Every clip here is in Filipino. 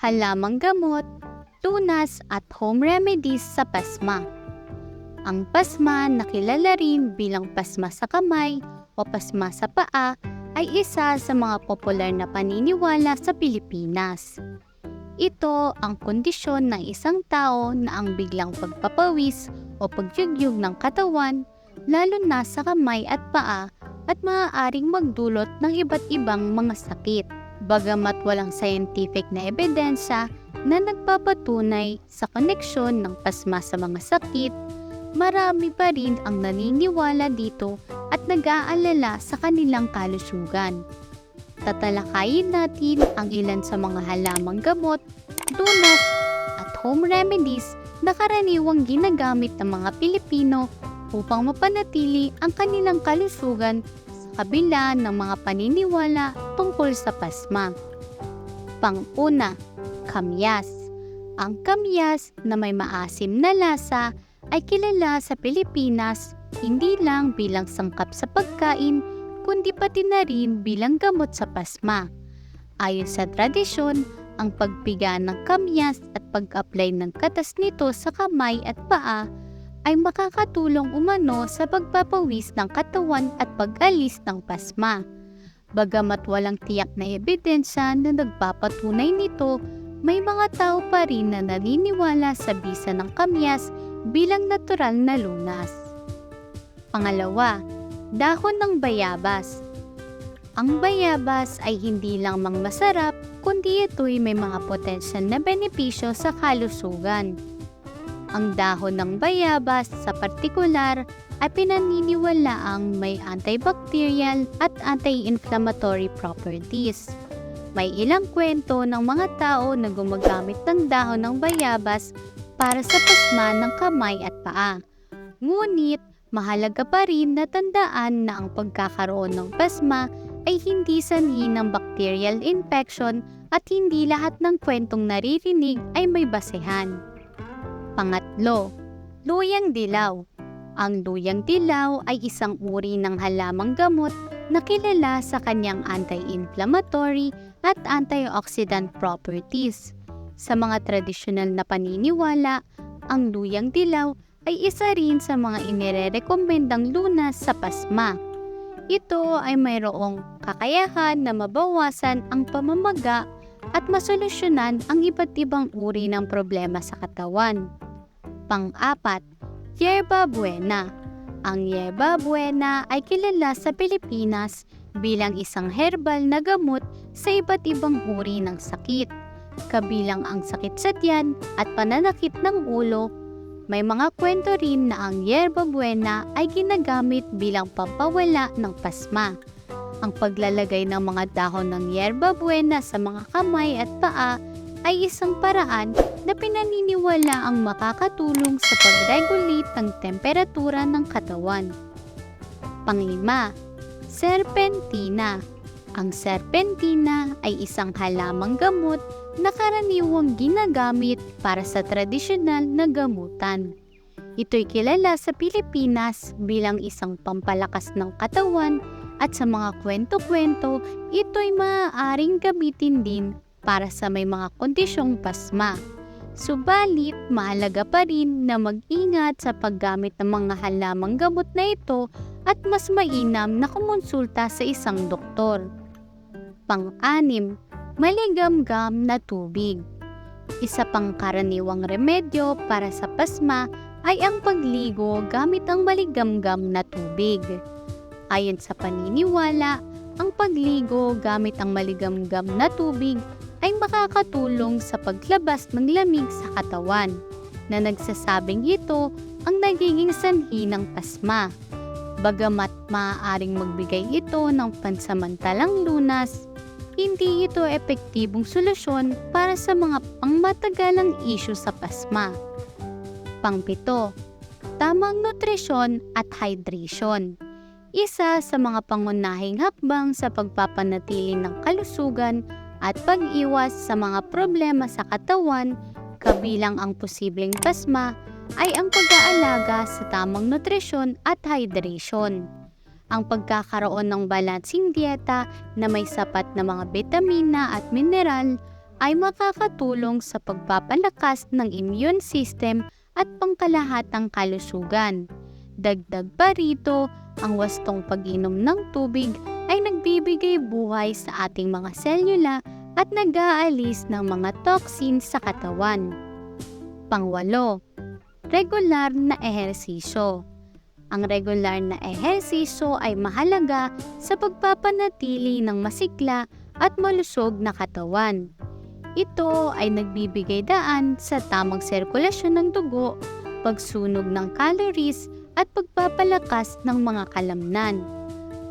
halamang gamot, tunas at home remedies sa pasma. Ang pasma na kilala rin bilang pasma sa kamay o pasma sa paa ay isa sa mga popular na paniniwala sa Pilipinas. Ito ang kondisyon ng isang tao na ang biglang pagpapawis o pagyugyug ng katawan lalo na sa kamay at paa at maaaring magdulot ng iba't ibang mga sakit. Bagamat walang scientific na ebidensya na nagpapatunay sa koneksyon ng pasma sa mga sakit, marami pa rin ang naniniwala dito at nag-aalala sa kanilang kalusugan. Tatalakayin natin ang ilan sa mga halamang gamot, tunas, at home remedies na karaniwang ginagamit ng mga Pilipino upang mapanatili ang kanilang kalusugan kabila ng mga paniniwala tungkol sa pasma. Pang-una, kamyas. Ang kamyas na may maasim na lasa ay kilala sa Pilipinas hindi lang bilang sangkap sa pagkain kundi pati na rin bilang gamot sa pasma. Ayon sa tradisyon, ang pagpiga ng kamyas at pag-apply ng katas nito sa kamay at paa ay makakatulong umano sa pagpapawis ng katawan at pag-alis ng pasma. Bagamat walang tiyak na ebidensya na nagpapatunay nito, may mga tao pa rin na naniniwala sa bisa ng kamyas bilang natural na lunas. Pangalawa, dahon ng bayabas. Ang bayabas ay hindi lang mang masarap, kundi ito'y may mga potensyal na benepisyo sa kalusugan. Ang dahon ng bayabas sa partikular ay pinaniniwalaang may antibacterial at anti-inflammatory properties. May ilang kwento ng mga tao na gumagamit ng dahon ng bayabas para sa pasma ng kamay at paa. Ngunit, mahalaga pa rin na tandaan na ang pagkakaroon ng pasma ay hindi sanhi ng bacterial infection at hindi lahat ng kwentong naririnig ay may basehan. Pangatlo, luyang dilaw. Ang luyang dilaw ay isang uri ng halamang gamot na kilala sa kanyang anti-inflammatory at antioxidant properties. Sa mga tradisyonal na paniniwala, ang luyang dilaw ay isa rin sa mga inirerekomendang lunas sa pasma. Ito ay mayroong kakayahan na mabawasan ang pamamaga at masolusyonan ang iba't ibang uri ng problema sa katawan. Pang-apat, Yerba Buena. Ang Yerba Buena ay kilala sa Pilipinas bilang isang herbal na gamot sa iba't ibang uri ng sakit, kabilang ang sakit sa tiyan at pananakit ng ulo. May mga kwento rin na ang Yerba Buena ay ginagamit bilang pampawala ng pasma. Ang paglalagay ng mga dahon ng Yerba Buena sa mga kamay at paa ay isang paraan na pinaniniwala ang makakatulong sa pag-regulate ng temperatura ng katawan. Panglima, serpentina. Ang serpentina ay isang halamang gamot na karaniwang ginagamit para sa tradisyonal na gamutan. Ito'y kilala sa Pilipinas bilang isang pampalakas ng katawan at sa mga kwento-kwento, ito'y maaaring gamitin din para sa may mga kondisyong pasma. Subalit, mahalaga pa rin na mag-ingat sa paggamit ng mga halamang gamot na ito at mas mainam na kumonsulta sa isang doktor. Pang-anim, maligamgam na tubig. Isa pang karaniwang remedyo para sa pasma ay ang pagligo gamit ang maligamgam na tubig. Ayon sa paniniwala, ang pagligo gamit ang maligamgam na tubig ay makakatulong sa paglabas ng lamig sa katawan na nagsasabing ito ang nagiging sanhi ng pasma. Bagamat maaaring magbigay ito ng pansamantalang lunas, hindi ito epektibong solusyon para sa mga pangmatagalang isyu sa pasma. Pangpito, tamang nutrisyon at hydration. Isa sa mga pangunahing hakbang sa pagpapanatili ng kalusugan at pag-iwas sa mga problema sa katawan, kabilang ang posibleng pasma, ay ang pag-aalaga sa tamang nutrisyon at hydration. Ang pagkakaroon ng balansing dieta na may sapat na mga bitamina at mineral, ay makakatulong sa pagpapalakas ng immune system at pangkalahatang kalusugan. Dagdag pa rito, ang wastong pag-inom ng tubig ay nagbibigay buhay sa ating mga selula at nag-aalis ng mga toxins sa katawan. Pangwalo, regular na ehersisyo. Ang regular na ehersisyo ay mahalaga sa pagpapanatili ng masigla at malusog na katawan. Ito ay nagbibigay daan sa tamang sirkulasyon ng dugo, pagsunog ng calories at pagpapalakas ng mga kalamnan.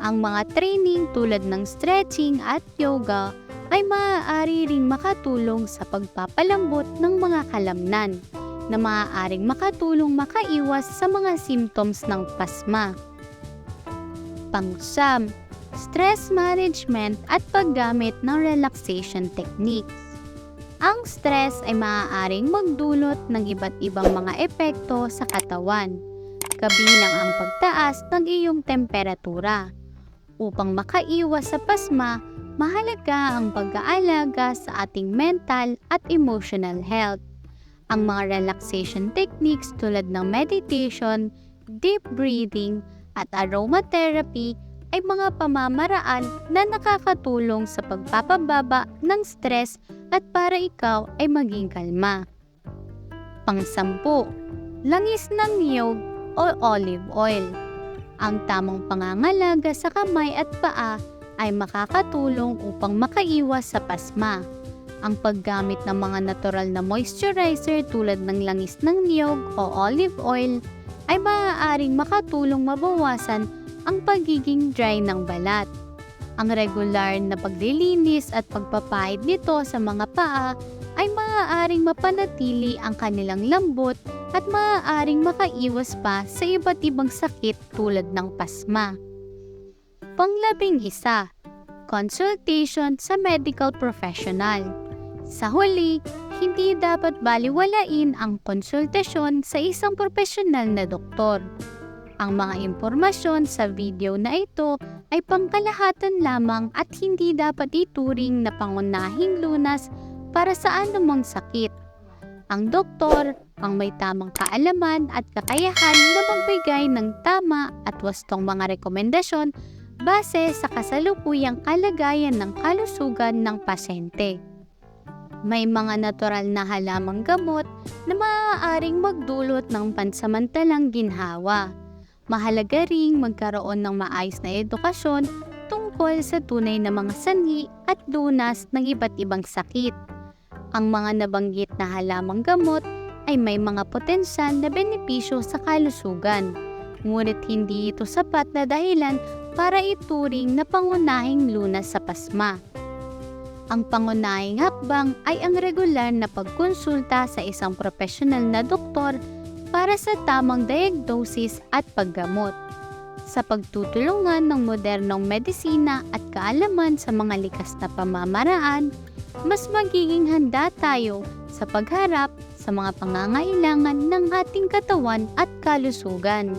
Ang mga training tulad ng stretching at yoga ay maaari ring makatulong sa pagpapalambot ng mga kalamnan na maaaring makatulong makaiwas sa mga symptoms ng pasma. Pangsyam, stress management at paggamit ng relaxation techniques. Ang stress ay maaaring magdulot ng iba't ibang mga epekto sa katawan, kabilang ang pagtaas ng iyong temperatura. Upang makaiwas sa pasma, mahalaga ang pag-aalaga sa ating mental at emotional health. Ang mga relaxation techniques tulad ng meditation, deep breathing, at aromatherapy ay mga pamamaraan na nakakatulong sa pagpapababa ng stress at para ikaw ay maging kalma. Pangsampu, langis ng niyog o olive oil. Ang tamang pangangalaga sa kamay at paa ay makakatulong upang makaiwas sa pasma. Ang paggamit ng mga natural na moisturizer tulad ng langis ng niyog o olive oil ay maaaring makatulong mabawasan ang pagiging dry ng balat. Ang regular na paglilinis at pagpapahid nito sa mga paa ay maaaring mapanatili ang kanilang lambot at maaaring makaiwas pa sa iba't ibang sakit tulad ng pasma. Panglabing isa, consultation sa medical professional. Sa huli, hindi dapat baliwalain ang konsultasyon sa isang profesional na doktor. Ang mga impormasyon sa video na ito ay pangkalahatan lamang at hindi dapat ituring na pangunahing lunas para sa anumang sakit. Ang doktor ang may tamang kaalaman at kakayahan na magbigay ng tama at wastong mga rekomendasyon base sa kasalukuyang kalagayan ng kalusugan ng pasyente. May mga natural na halamang gamot na maaaring magdulot ng pansamantalang ginhawa. Mahalaga ring magkaroon ng maayos na edukasyon tungkol sa tunay na mga sanhi at lunas ng iba't ibang sakit. Ang mga nabanggit na halamang gamot ay may mga potensyal na benepisyo sa kalusugan, ngunit hindi ito sapat na dahilan para ituring na pangunahing lunas sa pasma. Ang pangunahing hakbang ay ang regular na pagkonsulta sa isang profesional na doktor para sa tamang diagnosis at paggamot. Sa pagtutulungan ng modernong medisina at kaalaman sa mga likas na pamamaraan, mas magiging handa tayo sa pagharap sa mga pangangailangan ng ating katawan at kalusugan.